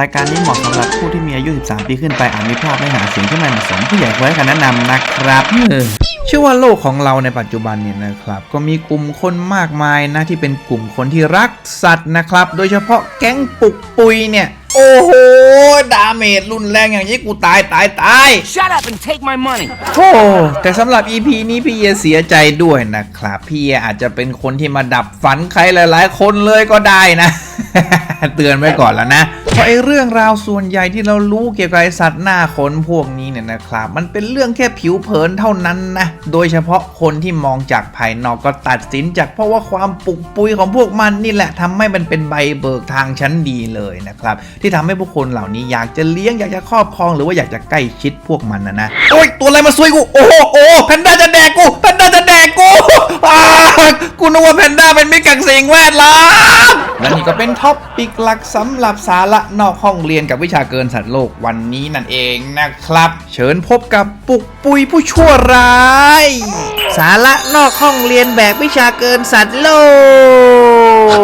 รายการนี้เหมาะสำหรับผู้ที่มีอายุ 13 ปีขึ้นไปอาจมีภาพไม่หาเสียงที่ไม่เหมาะสมผู้ใหญ่ควรให้คำแนะนำนะครับเออเชื่อว่าโลกของเราในปัจจุบันเนี่ยนะครับ ก็มีกลุ่มคนมากมายนะที่เป็นกลุ่มคนที่รักสัตว์นะครับ โดยเฉพาะแก๊งปุกปุยเนี่ย โอ้โห ดาเมจรุนแรงอย่างนี้กูตายตายตาย Shut up and take my money. โอ้แต่สำหรับ EP นี้พี่เอเสียใจด้วยนะครับ พี่เออาจจะเป็นคนที่มาดับฝันใครหลาย ๆ คนเลยก็ได้นะ เตือนไว้ก่อนแล้วนะ เพราะไอ้เรื่องราวส่วนใหญ่ที่เรารู้เกี่ยวกับไอสัตว์หน้าขนพวกนี้เนี่ยนะครับ มันเป็นเรื่องแค่ผิวเผินเท่านั้นนะ โดยเฉพาะคนที่มองจากภายนอกก็ตัดสินจากเพราะว่าความปุกปุยของพวกมันนี่แหละทำให้มันเป็นใบเบิกทางชั้นดีเลยนะครับ ที่ทำให้ผู้คนเหล่านี้อยากจะเลี้ยงอยากจะครอบครองหรือว่าอยากจะใกล้ชิดพวกมันนะนะโอ้ยตัวอะไรมาซวยกูโอ้โหโอ้แพนด้าจะแดกกูแพนด้าจะแดก อ้ากูนึกว่าแพนด้าเป็นมิตรกับสิ่งแวดล้อมและนี่ก็เป็นท็อปปิกหลักสำหรับสาระนอกห้องเรียนกับวิชาเกินสัตว์โลกวันนี้นั่นเองนะครับ เชิญพบกับปุกปุยผู้ชั่วร้าย สาระนอกห้องเรียนแบบวิชาเกินสัตว์โลก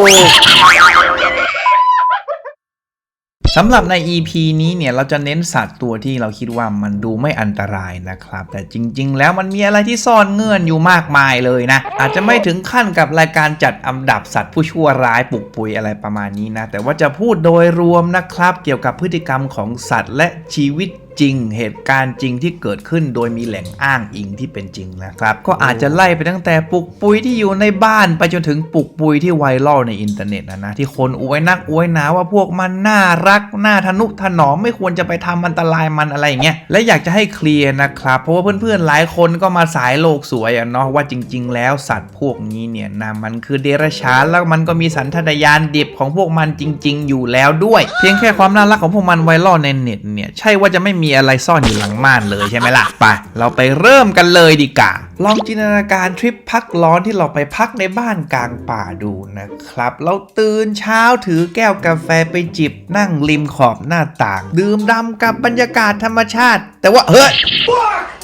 สำหรับใน EP นี้เนี่ยเราจะเน้นสัตว์ตัวที่เราคิดว่ามันดูไม่อันตรายนะครับ แต่จริง ๆ แล้วมันมีอะไรที่ซ่อนเงื่อนอยู่มากมายเลยนะ อาจจะไม่ถึงขั้นกับรายการจัดอันดับสัตว์ผู้ชั่วร้ายปลุกปุยอะไรประมาณนี้นะ แต่ว่าจะพูดโดยรวมนะครับ เกี่ยวกับพฤติกรรมของสัตว์และชีวิต จริง เหตุการณ์จริงที่เกิดขึ้นโดยมีแหล่งอ้างอิงที่เป็นจริงนะครับ ก็อาจจะไล่ไปตั้งแต่ปลุกปุยที่อยู่ในบ้าน ไปจนถึงปลุกปุยที่ไวรัลในอินเทอร์เน็ตนะนะที่คนอวยนักอวยหนาว่าพวกมันน่ารักน่าทนุถนอมไม่ควรจะไปทำอันตรายมันอะไรอย่างเงี้ยและอยากจะให้เคลียร์นะครับ เพราะว่าเพื่อนๆหลายคนก็มาสายโลกสวยอะเนาะว่าจริง ๆ แล้วสัตว์พวกนี้เนี่ยนะมันคือเดรัจฉานแล้วมันก็มีสันทานญาณดิบของพวกมันจริง ๆ อยู่แล้วด้วย เพียงแค่ความน่ารักของพวกมันไวรัลในเน็ตเนี่ยใช่ว่าจะไม่มีีอะไรซ่อนอยู่หลังม่านเลยใช่ไหมล่ะไปเราไปเริ่มกันเลยดีกว่าลองจินตนาการทริปพักร้อนที่เราไปพักในบ้านกลางป่าดูนะครับ เราตื่นเช้าถือแก้วกาแฟไปจิบนั่งริมขอบหน้าต่าง ดื่มดำกับบรรยากาศธรรมชาติ แต่ว่าเฮ้ย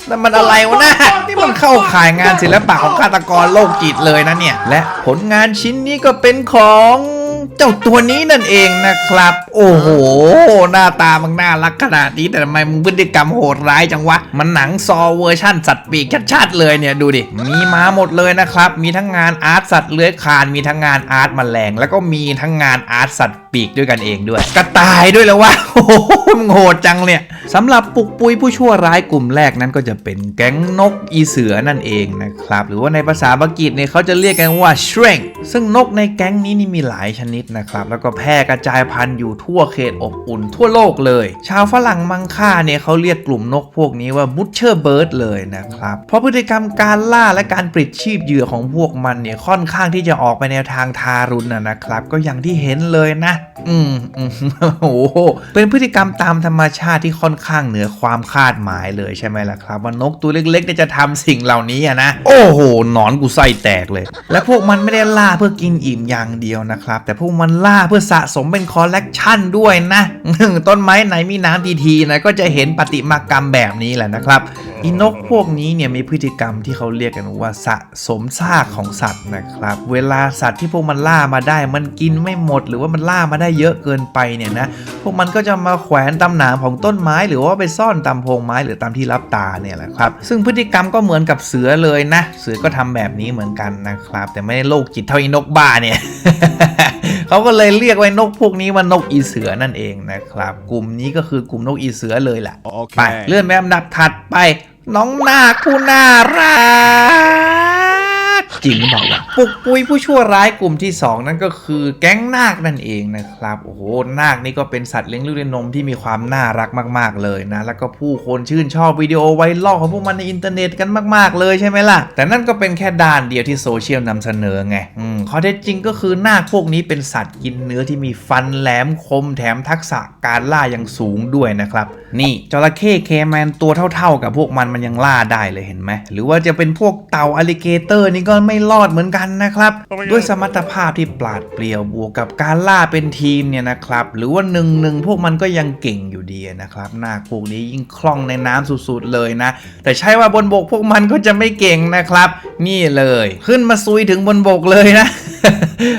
นั่นมันอะไรวะนะนี่มันเข้าข่ายงานศิลปะของฆาตกรโรคจิตเลยนะเนี่ย และผลงานชิ้นนี้ก็เป็นของ เจ้าตัวนี้นั่นเองนะครับ โอ้โห หน้าตามันน่ารักขนาดนี้ แต่ทำไมมึงพฤติกรรมโหดร้ายจังวะ มันหนังซอเวอร์ชั่นสัตว์ปีกชัดๆเลยเนี่ยดูดิ มีมาหมดเลยนะครับ มีทั้งงานอาร์ตสัตว์เลื้อยคลาน มีทั้งงานอาร์ตแมลง แล้วก็มีทั้งงานอาร์ตสัตว์ปีกด้วยกันเองด้วย กระต่ายด้วยแล้ววะโอ้โหมึงโหดจังเนี่ยสำหรับปุกปุยผู้ชั่วร้ายกลุ่มแรกนั้นก็จะเป็นแก๊งนกอีเสือนั่นเองนะครับ หรือว่าในภาษาบังกฤษเนี่ยเขาจะเรียกกันว่า shrink ซึ่งนกในแก๊งนี้นี่มีหลายชนิดนะครับ แล้วก็แพร่กระจายพันธุ์อยู่ทั่วเขตอบอุ่นทั่วโลกเลย ชาวฝรั่งมังค่าเนี่ยเขาเรียกกลุ่มนกพวกนี้ว่า butcher bird เลยนะครับ เพราะพฤติกรรมการล่าและการปลิดชีพเหยื่อของพวกมันเนี่ยค่อนข้างที่จะออกไปแนวทางทารุณนะครับ ก็อย่างที่เห็นเลยนะ อืมอืมโอ้โหเป็นพฤติกรรมตามธรรมชาติที่ค่อนข้างเหนือความคาดหมายเลยใช่ไหมล่ะครับ ว่านกตัวเล็กๆจะทำสิ่งเหล่านี้นะ โอ้โห หนอนกูไส้แตกเลย และพวกมันไม่ได้ล่าเพื่อกินอิ่มอย่างเดียวนะครับ แต่พวกมันล่าเพื่อสะสมเป็นคอลเลกชันด้วยนะต้นไม้ไหนมีน้ำทีๆนะก็จะเห็นปฏิมากรรมแบบนี้แหละนะครับอีนกพวกนี้เนี่ยมีพฤติกรรมที่เขาเรียกกันว่าสะสมซากของสัตว์นะครับ เวลาสัตว์ที่พวกมันล่ามาได้ มันกินไม่หมด หรือว่ามันล่ามาได้เยอะเกินไปเนี่ยนะพวกมันก็จะมาแขวนตำหนามของต้นไม้ หรือว่าไปซ่อนตามโพรงไม้หรือตามที่รับตาเนี่ยแหละครับ ซึ่งพฤติกรรมก็เหมือนกับเสือเลยนะ เสือก็ทำแบบนี้เหมือนกันนะครับ แต่ไม่ได้โรคจิตเท่าอีนกบ้าเนี่ยเขาก็เลยเรียกไว้นกพวกนี้ว่านกอีเสือนั่นเองนะครับ กลุ่มนี้ก็คือกลุ่มนกอีเสือเลยแหละโอเคไปเลื่อนไปลำดับถัดไป น้องนาคผู้น่ารัก จริงหรือเปล่าวะปุกปุยผู้ชั่วร้ายกลุ่มที่ 2 นั่นก็คือแก๊งนาคนั่นเองนะครับโอ้โหนาคนี่ก็เป็นสัตว์เลี้ยงลูกด้วยนมที่มีความน่ารักมาก ๆ เลยนะ แล้วก็ผู้คนชื่นชอบวิดีโอไวรัลของพวกมันในอินเทอร์เน็ตกันมาก ๆ เลยใช่ไหมล่ะ แต่นั่นก็เป็นแค่ด้านเดียวที่โซเชียลนำเสนอไงอืมข้อเท็จจริงก็คือนาคพวกนี้เป็นสัตว์กินเนื้อที่มีฟันแหลมคมแถมทักษะการล่าอย่างสูงด้วยนะครับนี่จระเข้เคแมนตัวเท่าๆกับพวกมันมันยังล่าได้เลยเห็นไหมหรือว่าจะเป็นพวกเต่าอลิเกเตอร์นี่ก็ไม่รอดเหมือนกันนะครับ ด้วยสมรรถภาพที่ปราดเปรียวบวกกับการล่าเป็นทีมเนี่ยนะครับ หรือว่าหนึ่งหนึ่งพวกมันก็ยังเก่งอยู่ดีนะครับนาคพวกนี้ยิ่งคล่องในน้ำสุดๆเลยนะ แต่ใช่ว่าบนบกพวกมันก็จะไม่เก่งนะครับ นี่เลย ขึ้นมาซุยถึงบนบกเลยนะ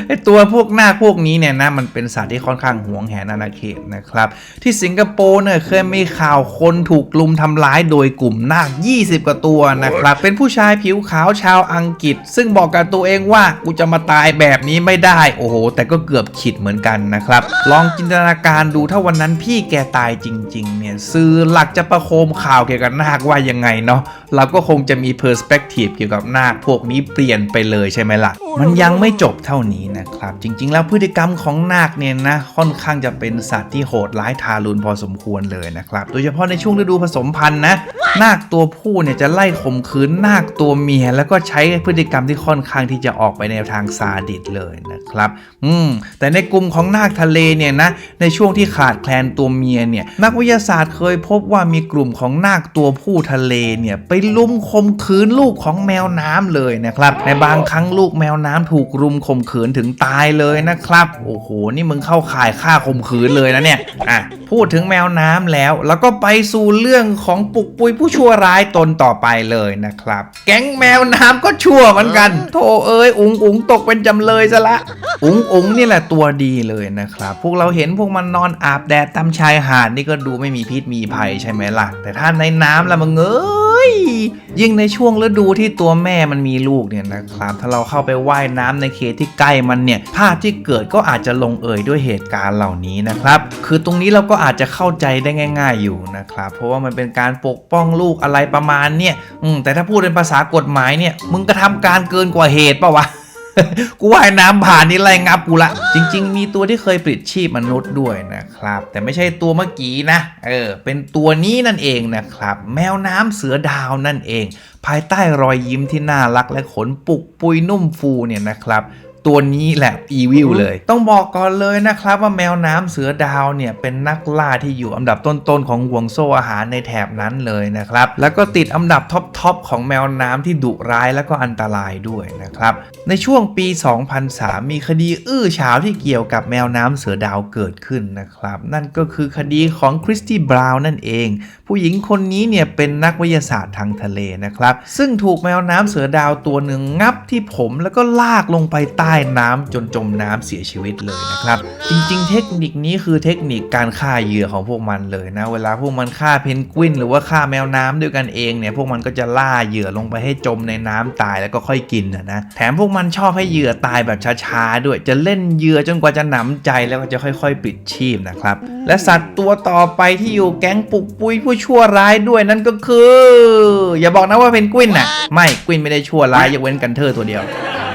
ไอตัวพวกนาคพวกนี้เนี่ยนะมันเป็นสัตว์ที่ค่อนข้างหวงแหนอาณาเขตนะครับ ที่สิงคโปร์เนี่ยเคยมีข่าวคนถูกลุมทำร้ายโดยกลุ่มนาค 20 กว่าตัวนะครับ เป็นผู้ชายผิวขาวชาวอังกฤษ ซึ่งบอกกับตัวเองว่ากูจะมาตายแบบนี้ไม่ได้ โอ้โห แต่ก็เกือบขิดเหมือนกันนะครับ ลองจินตนาการดูถ้าวันนั้นพี่แกตายจริง ๆ เนี่ยสื่อหลักจะประโคมข่าวเกี่ยวกับนาคว่ายังไงเนาะเราก็คงจะมีเพอร์สเปกทีฟเกี่ยวกับนาคพวกนี้เปลี่ยนไปเลยใช่ไหมล่ะมันยังไม่จบบเท่านี้นะครับ จริง ๆ แล้วพฤติกรรมของนาคเนี่ยนะค่อนข้างจะเป็นสัตว์ที่โหดร้ายทารุณพอสมควรเลยนะครับ โดยเฉพาะในช่วงฤดูผสมพันธุ์นะ นาคตัวผู้เนี่ยจะไล่ข่มขืนนาคตัวเมีย แล้วก็ใช้พฤติกรรมที่ค่อนข้างที่จะออกไปในทางซาดิสเลยนะครับ อืม แต่ในกลุ่มของนาคทะเลเนี่ยนะ ในช่วงที่ขาดแคลนตัวเมียเนี่ย นักวิทยาศาสตร์เคยพบว่ามีกลุ่มของนาคตัวผู้ทะเลเนี่ยไปลุมข่มขืนลูกของแมวน้ำเลยนะครับ ในบางครั้งลูกแมวน้ำถูกรุมข่มขืนถึงตายเลยนะครับ โอ้โห นี่มึงเข้าข่ายฆ่าข่มขืนเลยนะเนี่ย อะ พูดถึงแมวน้ำแล้ว แล้วก็ไปสู่เรื่องของปุกปุยผู้ชั่วร้ายตนต่อไปเลยนะครับ แก๊งแมวน้ำก็ชั่วเหมือนกันโธ่เอ้ยอุงอุงตกเป็นจำเลยซะละ อุงอุงนี่แหละตัวดีเลยนะครับ พวกเราเห็นพวกมันนอนอาบแดดตามชายหาดนี่ก็ดูไม่มีพิษมีภัยใช่ไหมล่ะ แต่ถ้าในน้ำละมึงเอ้ย ยิ่งในช่วงฤดูที่ตัวแม่มันมีลูกเนี่ยนะครับ ถ้าเราเข้าไปว่ายน้ำในเขตที่ใกล้มันเนี่ยภาพที่เกิดก็อาจจะลงเอยด้วยเหตุการณ์เหล่านี้นะครับ คือตรงนี้เราก็อาจจะเข้าใจได้ง่าย ๆอยู่นะครับ เพราะว่ามันเป็นการปกป้องลูกอะไรประมาณเนี่ยแต่ถ้าพูดเป็นภาษากฎหมายเนี่ยมึงกระทำการเกินกว่าเหตุปะวะ กูว่ายน้ำผ่านนี่ไล่งับกูละ จริง ๆ มีตัวที่เคยปลิดชีพมนุษย์ด้วยนะครับ แต่ไม่ใช่ตัวเมื่อกี้นะ เออ เป็นตัวนี้นั่นเองนะครับ แมวน้ำเสือดาวนั่นเอง ภายใต้รอยยิ้มที่น่ารักและขนปุกปุยนุ่มฟูเนี่ยนะครับ ตัวนี้แหละอีวิลเลย ต้องบอกก่อนเลยนะครับว่าแมวน้ำเสือดาวเนี่ยเป็นนักล่าที่อยู่อันดับต้นๆของห่วงโซ่อาหารในแถบนั้นเลยนะครับ แล้วก็ติดอันดับท็อปๆของแมวน้ำที่ดุร้ายและก็อันตรายด้วยนะครับ ในช่วงปี 2003 มีคดีอื้อฉาวที่เกี่ยวกับแมวน้ำเสือดาวเกิดขึ้นนะครับ นั่นก็คือคดีของคริสตี้บราวน์นั่นเอง ผู้หญิงคนนี้เนี่ยเป็นนักวิทยาศาสตร์ทางทะเลนะครับ ซึ่งถูกแมวน้ำเสือดาวตัวหนึ่งงับที่ผมแล้วก็ลากลงไปใต้น้ำจนจมน้ำเสียชีวิตเลยนะครับ จริงๆ เทคนิคนี้คือเทคนิคการฆ่าเหยื่อของพวกมันเลยนะ เวลาพวกมันฆ่าเพนกวิน หรือว่าฆ่าแมวน้ำด้วยกันเองเนี่ยพวกมันก็จะล่าเหยื่อลงไปให้จมในน้ำตายแล้วก็ค่อยกินนะนะแถมพวกมันชอบให้เหยื่อตายแบบช้าๆด้วย จะเล่นเหยื่อจนกว่าจะหนำใจแล้วก็จะค่อยๆ ปิดชีพนะครับ และสัตว์ตัวต่อไปที่อยู่แก๊งปุกปุยผู้ชั่วร้ายด้วยนั่นก็คือ อย่าบอกนะว่าเพนกวินน่ะไม่กวินไม่ได้ชั่วร้ายยกเว้นกันเธอตัวเดียว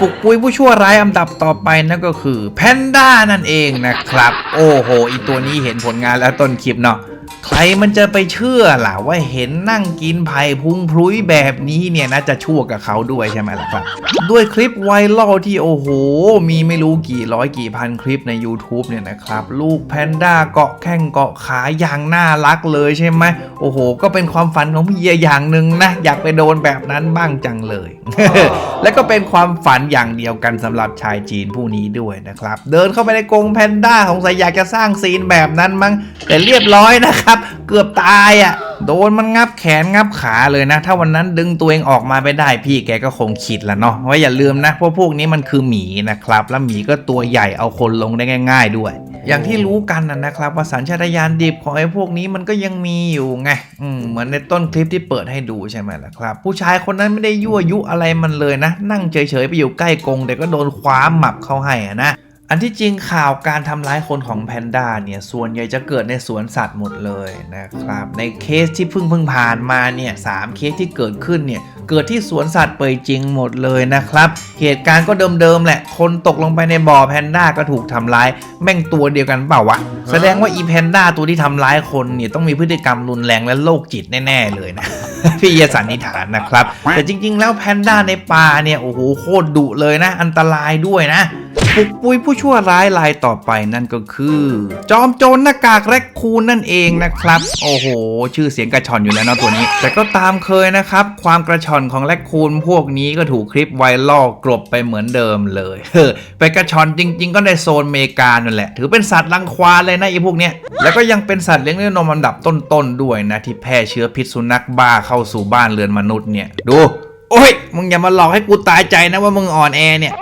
ปุกปุยผู้ชั่วร้ายอันดับต่อไปนั่นก็คือแพนด้านั่นเองนะครับ โอ้โหอีตัวนี้เห็นผลงานแล้วต้นคลิปเนาะ ใครมันจะไปเชื่อล่ะว่าเห็นนั่งกินไผ่พุงพลุยแบบนี้เนี่ยน่าจะชั่วกับเขาด้วยใช่ไหมล่ะครับ ด้วยคลิปไวรัลที่โอ้โห มีไม่รู้กี่ร้อยกี่พันคลิปใน YouTube เนี่ยนะครับ ลูกแพนด้าเกาะแข้งเกาะขาอย่างน่ารักเลยใช่ไหมโอ้โห ก็เป็นความฝันของพี่เยอย่างหนึ่งนะ อยากไปโดนแบบนั้นบ้างจังเลย และก็เป็นความฝันอย่างเดียวกันสำหรับชายจีนผู้นี้ด้วยนะครับ เดินเข้าไปในกรงแพนด้าสงสยอยากจะสร้างซีนแบบนั้นมั้งแต่เรียบร้อยนะครับเกือบตายอะ่ะ โดนมันงับแขนงับขาเลยนะ ถ้าวันนั้นดึงตัวเองออกมาไปได้พี่แกก็คงคิดละเนาะว่าอย่าลืมนะเพราะพวกนี้มันคือหมีนะครับ แล้วหมีก็ตัวใหญ่เอาคนลงได้ง่าย ๆ ด้วย อย่างที่รู้กันนะนะครับว่าสัญชาตญาณดิบของไอ้พวกนี้มันก็ยังมีอยู่ไงเหมือนในต้นคลิปที่เปิดให้ดูใช่ไหมล่ะครับ ผู้ชายคนนั้นไม่ได้ยั่วยุอะไรมันเลยนะ นั่งเฉยๆไปอยู่ใกล้กงแต่ก็โดนคว้าหมับเข้าให้อะนะ อันที่จริงข่าวการทำร้ายคนของแพนด้าเนี่ยส่วนใหญ่จะเกิดในสวนสัตว์หมดเลยนะครับ ในเคสที่เพิ่งเพิ่งผ่านมาเนี่ยสามเคสที่เกิดขึ้นเนี่ยเกิดที่สวนสัตว์เปยจริงหมดเลยนะครับ เหตุการณ์ก็เดิมๆแหละ คนตกลงไปในบ่อแพนด้าก็ถูกทำร้าย แม่งตัวเดียวกันเปล่าวะ แสดงว่าอีแพนด้าตัวที่ทำร้ายคนเนี่ยต้องมีพฤติกรรมรุนแรงและโรคจิตแน่ๆเลยนะพี่ยสันนิฐานนะครับ แต่จริง ๆ แล้วแพนด้าในป่าเนี่ยโอ้โหโคตรดุเลยนะ อันตรายด้วยนะ ปุกปุยผู้ชั่วร้ายรายต่อไปนั่นก็คือ จอมโจรหน้ากากแรคคูนนั่นเองนะครับ โอ้โห ชื่อเสียงกระชอนอยู่แล้วเนาะตัวนี้ แต่ก็ตามเคยนะครับ ความกระชอนของแรคคูนพวกนี้ก็ถูกคลิปไวรัลกลบไปเหมือนเดิมเลยเฮ้ไปกระชอนจริง ๆ ก็ในโซนเมกานั่นแหละ ถือเป็นสัตว์รังควานเลยนะไอ้พวกเนี้ยแล้วก็ยังเป็นสัตว์เลี้ยงด้วยนมอันดับต้นๆด้วยนะที่แพร่เชื้อพิษสุนัขบ้าเข้าสู่บ้านเรือนมนุษย์เนี่ยดูโอ้ยมึงอย่ามาหลอกให้กูตายใจนะว่ามึงอ่อนแอเนี่ย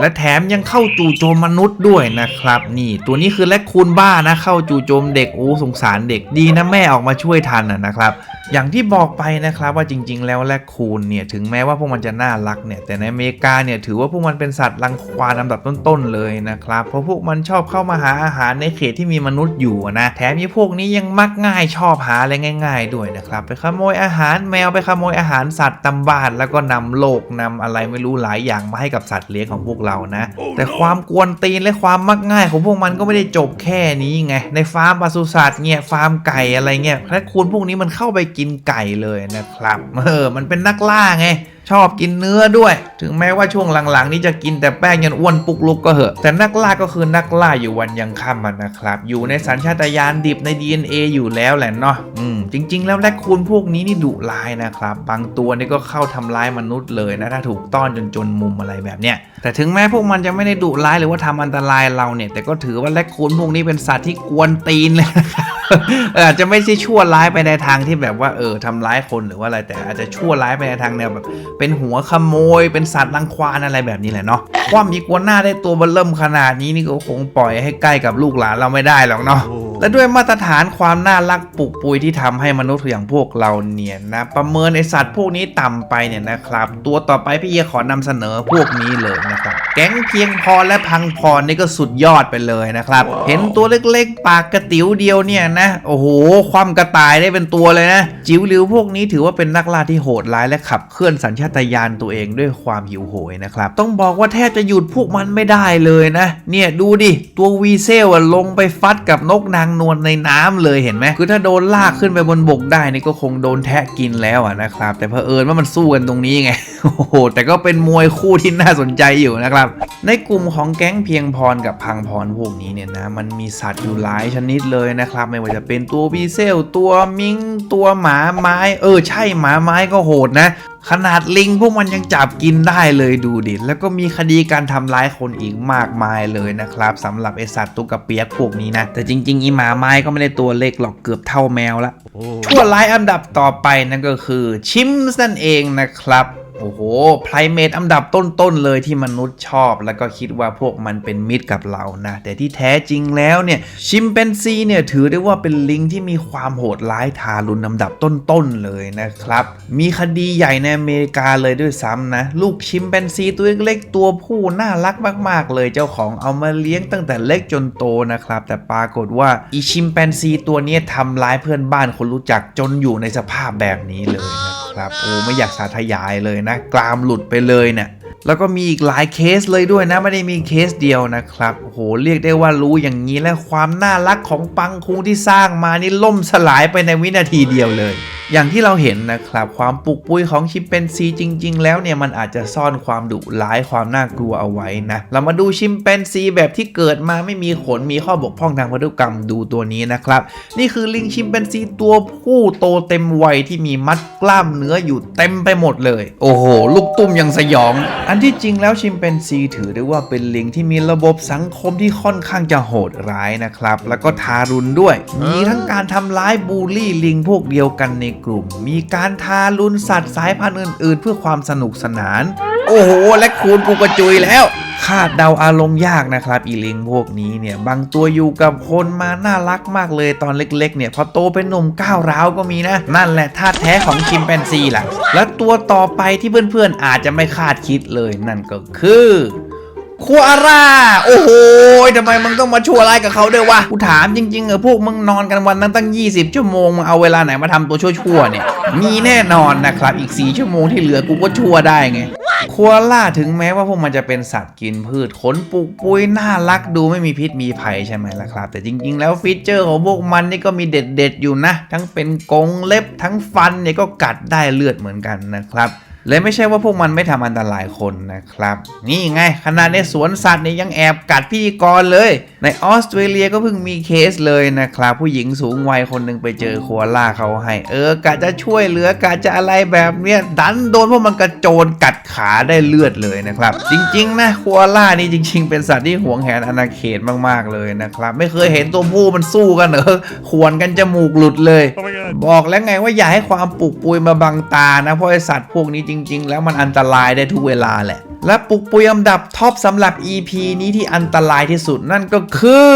และแถมยังเข้าจู่โจมมนุษย์ด้วยนะครับ นี่ตัวนี้คือแลคคูนบ้านะเข้าจู่โจมเด็กโอ้สงสารเด็กดีนะแม่ออกมาช่วยทันนะนะครับ อย่างที่บอกไปนะครับว่าจริง ๆ แล้วแลคคูนเนี่ยถึงแม้ว่าพวกมันจะน่ารักเนี่ยแต่ในอเมริกาเนี่ยถือว่าพวกมันเป็นสัตว์รังควานอันดับต้นๆเลยนะครับ เพราะพวกมันชอบเข้ามาหาอาหารในเขตที่มีมนุษย์อยู่นะแถมยี่พวกนี้ยังมักง่ายชอบหาอะไรง่าย ๆ ด้วยนะครับไปขโมยอาหารแมวไปขโมยอาหารสัตว์ตำบ้านแล้วก็นำโลกนำอะไรไม่รู้หลายอย่างมาให้กับสัตว์เลี้ยงของพวกเรานะ แต่ความกวนตีนและความมักง่ายของพวกมันก็ไม่ได้จบแค่นี้ไง ในฟาร์มปศุสัตว์เนี่ยฟาร์มไก่อะไรเงี้ยแลคคูนพวกนี้มันเข้าไปกินไก่เลยนะครับ เออ มันเป็นนักล่าไง ชอบกินเนื้อด้วย ถึงแม้ว่าช่วงหลังๆ นี้จะกินแต่แป้งยันอ้วนปุกลุกก็เหอะ แต่นักล่าก็คือนักล่าอยู่วันยังค่ำมันนะครับ อยู่ในสัญชาตญาณดิบใน DNA อยู่แล้วแหละเนาะอืมจริง ๆ แล้วแรคคูนพวกนี้นี่ดุร้ายนะครับ บางตัวนี่ก็เข้าทำร้ายมนุษย์เลยนะถ้าถูกต้อนจนจนมุมอะไรแบบเนี้ยแต่ถึงแม้พวกมันจะไม่ได้ดุร้ายหรือว่าทำอันตรายเราเนี่ย แต่ก็ถือว่าแรคคูนพวกนี้เป็นสัตว์ที่กวนตีนเลยนะครับ อออาจจะไม่ใช่ชั่วร้ายไปในทางที่แบบว่าเออทำร้ายคนหรือว่าอะไรแต่อาจจะชั่วร้ายไปในทางแนวแบบ เป็นหัวขโมย เป็นสัตว์รังควานอะไรแบบนี้แหละเนาะความอีกัวหน้าได้ตัวเบลเริ่มขนาดนี้นี่ก็คงปล่อยให้ใกล้กับลูกหลานเราไม่ได้หรอกเนาะ และด้วยมาตรฐานความน่ารักปลุกปุยที่ทำให้มนุษย์อย่างพวกเราเนี่ยนะประเมินไอสัตว์พวกนี้ต่ำไปเนี่ยนะครับ ตัวต่อไปพี่เอขอนำเสนอพวกนี้เลยนะครับแก๊งเพียงพอและพังพรนี่ก็สุดยอดไปเลยนะครับ เห็นตัวเล็กๆ ปากกระติ๋วเดียวเนี่ยนะโอ้โหความกระต่ายได้เป็นตัวเลยนะ จิ๋วหลิวพวกนี้ถือว่าเป็นนักล่าที่โหดร้ายและขับเคลื่อนสัญชาตญาณตัวเองด้วยความหิวโหยนะครับต้องบอกว่าแทบจะหยุดพวกมันไม่ได้เลยนะ เนี่ยดูดิตัววีเซลอะลงไปฟัดกับนกนางนวลในน้ำเลยเห็นไหมคือถ้าโดนลากขึ้นไปบนบกได้นี่ก็คงโดนแทะกินแล้วอะนะครับ แต่เผอิญว่ามันสู้กันตรงนี้ไงโอ้โหแต่ก็เป็นมวยคู่ที่น่าสนใจอยู่นะครับ ในกลุ่มของแก๊งเพียงพรกับพังพรพวกนี้เนี่ยนะมันมีสัตว์อยู่หลายชนิดเลยนะครับ ไม่ว่าจะเป็นตัววีเซลตัวมิงตัวหมาไม้ เออ ใช่หมาไม้ก็โหดนะ ขนาดลิงพวกมันยังจับกินได้เลยดูดิ แล้วก็มีคดีการทำร้ายคนอีกมากมายเลยนะครับสำหรับไอสัตว์ตุกกระเปียกพวกนี้นะ แต่จริง ๆ อีหมาไม้ก็ไม่ได้ตัวเล็กหรอกเกือบเท่าแมวละชั่วร้ายอันดับต่อไปนั่นก็คือชิมส์นั่นเองนะครับ โอ้โหไพรเมตอันดับต้นๆเลยที่มนุษย์ชอบ แล้วก็คิดว่าพวกมันเป็นมิตรกับเรานะ แต่ที่แท้จริงแล้วเนี่ย ชิมเปนซีเนี่ยถือได้ว่าเป็นลิงที่มีความโหดร้ายทารุณอันดับต้นๆเลยนะครับ มีคดีใหญ่ในอเมริกาเลยด้วยซ้ำนะ ลูกชิมเปนซีตัวเล็กๆตัวผู้น่ารักมาก ๆ เลยเจ้าของเอามาเลี้ยงตั้งแต่เล็กจนโตนะครับ แต่ปรากฏว่าอีชิมแปนซีตัวนี้ทำร้ายเพื่อนบ้านคนรู้จักจนอยู่ในสภาพแบบนี้เลยนะครับ โอ้ไม่อยากสาธยายเลยนะ กรามหลุดไปเลยเนี่ยแล้วก็มีอีกหลายเคสเลยด้วยนะ ไม่ได้มีเคสเดียวนะครับโอ้โหเรียกได้ว่ารู้อย่างนี้และความน่ารักของปังคุงที่สร้างมานี่ล่มสลายไปในวินาทีเดียวเลย อย่างที่เราเห็นนะครับ ความปุกปุยของชิมเปนซีจริง ๆ แล้วเนี่ยมันอาจจะซ่อนความดุร้ายความน่ากลัวเอาไว้นะ เรามาดูชิมเปนซีแบบที่เกิดมาไม่มีขนมีข้อบกพร่องทางพันธุกรรมดูตัวนี้นะครับ นี่คือลิงชิมเปนซีตัวผู้โตเต็มวัยที่มีมัดกล้ามเนื้ออยู่เต็มไปหมดเลย โอ้โห ลูกตุ้มยังสยอง อันที่จริงแล้วชิมเปนซีถือได้ว่าเป็นลิงที่มีระบบสังคมที่ค่อนข้างจะโหดร้ายนะครับ แล้วก็ทารุณด้วย มีทั้งการทำร้ายบูลลี่ลิงพวกเดียวกันในกลุ่ม มีการทารุณสัตว์สายพันธุ์อื่น ๆ เพื่อความสนุกสนาน โอ้โห และคูณกูกระจุยแล้วคาดเดาอารมณ์ยากนะครับอีลิงพวกนี้เนี่ยบางตัวอยู่กับคนมาน่ารักมากเลยตอนเล็กๆ เนี่ยพอโตเป็นหนุ่มก้าวร้าวก็มีนะ นั่นแหละท่าแท้ของชิมแปนซีล่ะ และตัวต่อไปที่เพื่อนๆอาจจะไม่คาดคิดเลยนั่นก็คือ คัวร่า โอ้โหทำไมมึงต้องมาชั่วร้ายกับเขาด้วยวะ กูถามจริงๆเออพวกมึงนอนกันวันนั้นตั้ง 20 ชั่วโมง มึงเอาเวลาไหนมาทำตัวชั่วๆเนี่ย มีแน่นอนนะครับ อีก 4 ชั่วโมงที่เหลือกูก็ชั่วได้ไงคัวล่าถึงแม้ว่าพวกมันจะเป็นสัตว์กินพืชขนปุกปุยน่ารักดูไม่มีพิษมีภัยใช่ไหมล่ะครับ แต่จริง ๆ แล้วฟีเจอร์ของพวกมันนี่ก็มีเด็ดๆอยู่นะ ทั้งเป็นกงเล็บทั้งฟันเนี่ยก็กัดได้เลือดเหมือนกันนะครับ เลยไม่ใช่ว่าพวกมันไม่ทำอันตรายคนนะครับ นี่ไงขนาดในสวนสัตว์เนี่ยยังแอบกัดพธี่กรเลย ในออสเตรเลียก็เพิ่งมีเคสเลยนะครับ ผู้หญิงสูงวัยคนหนึ่งไปเจอคัวล่าเขาให้ เออกะจะช่วยเหลือกะจะอะไรแบบเนี้ยดันโดนพวกมันกระโจนกัดขาได้เลือดเลยนะครับ จริง ๆ นะคัวล่านี่จริง ๆ เป็นสัตว์ที่หวงแหนอาณาเขตมากๆเลยนะครับ ไม่เคยเห็นตัวผู้มันสู้กันเหรอขวนกันจมูกหลุดเลย Oh my god. บอกแล้วไงว่าอย่าให้ความปลุกปุยมาบังตานะเพราะไอสัตว์พวกนี้จริงริง ๆ แล้วมันอันตรายได้ทุกเวลาแหละ และปุกปุยอันดับท็อปสำหรับ EP นี้ที่อันตรายที่สุดนั่นก็คือ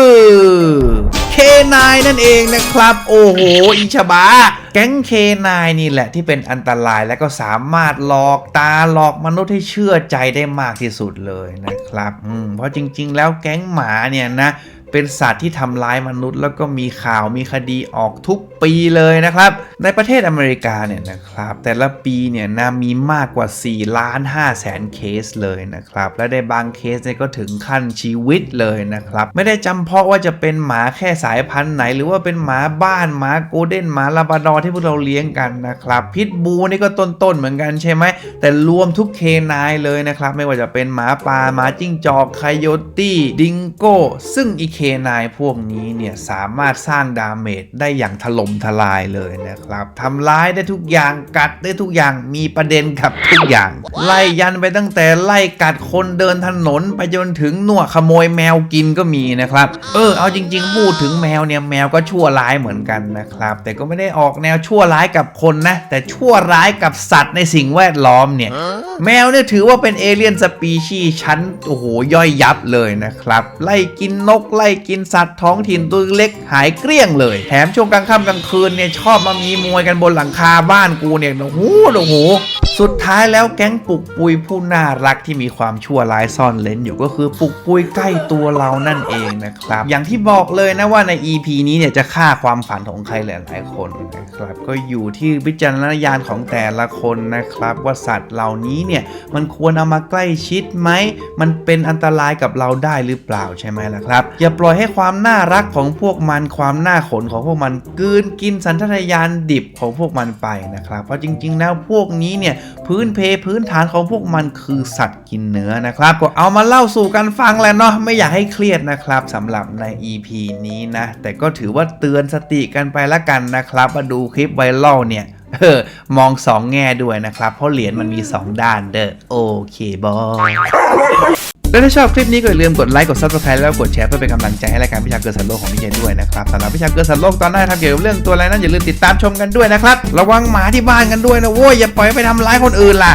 K9 นั่นเองนะครับ โอ้โหอิชบาแก๊ง K9 นี่แหละที่เป็นอันตรายและก็สามารถหลอกตาหลอกมนุษย์ให้เชื่อใจได้มากที่สุดเลยนะครับเพราะจริง ๆ แล้วแก๊งหมาเนี่ยนะ เป็นสัตว์ที่ทำร้ายมนุษย์ แล้วก็มีข่าวมีคดีออกทุกปีเลยนะครับ ในประเทศอเมริกาเนี่ยนะครับ แต่ละปีเนี่ยนะมีมากกว่า 4 ล้าน5แสนเคสเลยนะครับ และในบางเคสเนี่ยก็ถึงขั้นชีวิตเลยนะครับ ไม่ได้จำเพาะว่าจะเป็นหมาแค่สายพันธุ์ไหน หรือว่าเป็นหมาบ้านหมาโกลเด้นหมาลาบราดอร์ที่พวกเราเลี้ยงกันนะครับพิทบูนี่ก็ต้นๆเหมือนกันใช่ไหมแต่รวมทุกเคนายเลยนะครับ ไม่ว่าจะเป็นหมาป่าหมาจิ้งจอกไคโยตี้ดิงโก้ซึ่งอีเคนายพวกนี้เนี่ยสามารถสร้างดาเมจได้อย่างถล่มทลายเลยนะครับทำร้ายได้ทุกอย่างกัดได้ทุกอย่างมีประเด็นกับทุกอย่าง ไล่ยันไปตั้งแต่ไล่กัดคนเดินถนนไปจนถึงหนวดขโมยแมวกินก็มีนะครับ เออเอาจริง ๆ พูดถึงแมวเนี่ยแมวก็ชั่วร้ายเหมือนกันนะครับ แต่ก็ไม่ได้ออกแนวชั่วร้ายกับคนนะ แต่ชั่วร้ายกับสัตว์ในสิ่งแวดล้อมเนี่ยแมวเนี่ยถือว่าเป็นเอเลี่ยนสปีชีชั้นโอ้โหย่อยยับเลยนะครับ ไล่กินนกไล่กินสัตว์ท้องถิ่นตัวเล็กหายเกลี้ยงเลย แถมช่วงกลางค่ำกลางคืนเนี่ยชอบมามีมวยกันบนหลังคาบ้านกูเนี่ยโอ้โหโอ้โห สุดท้ายแล้วแก๊งปุกปุยผู้น่ารักที่มีความชั่วร้ายซ่อนเลนอยู่ก็คือปุกปุยใกล้ตัวเรานั่นเองนะครับ อย่างที่บอกเลยนะว่าใน EP นี้เนี่ยจะฆ่าความฝันของใครหลายๆคนนะครับก็อยู่ที่วิจารณญาณของแต่ละคนนะครับว่าสัตว์เหล่านี้เนี่ยมันควรเอามาใกล้ชิดไหม มันเป็นอันตรายกับเราได้หรือเปล่าใช่ไหมล่ะครับ อย่าปล่อยให้ความน่ารักของพวกมันความน่าขนของพวกมันกืนกินสัญชาตญาณดิบของพวกมันไปนะครับ เพราะจริง ๆ แล้วพวกนี้เนี่ยพื้นเพพื้นฐานของพวกมันคือสัตว์กินเนื้อนะครับ ก็เอามาเล่าสู่กันฟังแหละเนาะไม่อยากให้เครียดนะครับสำหรับใน EP นี้นะ แต่ก็ถือว่าเตือนสติกันไปละกันนะครับมาดูคลิปไวรัลเนี่ยเออมองสองแง่ด้วยนะครับ เพราะเหรียญมันมี2ด้านเด้อโอเคบอย และถ้าชอบคลิปนี้ก็อย่าลืมกดไลค์กด subscribe แล้วกดแชร์เพื่อเป็นกำลังใจให้รายการพิชาเกิดสัตว์โลกของพี่เจด้วยนะครับสำหรับพิชาเกิดสัตว์โลกตอนหน้าทำเกี่ยวกับเรื่องตัวอะไรนั้นอย่าลืมติดตามชมกันด้วยนะครับระวังหมาที่บ้านกันด้วยนะโว้ยอย่าปล่อยไปทำร้ายคนอื่นล่ะ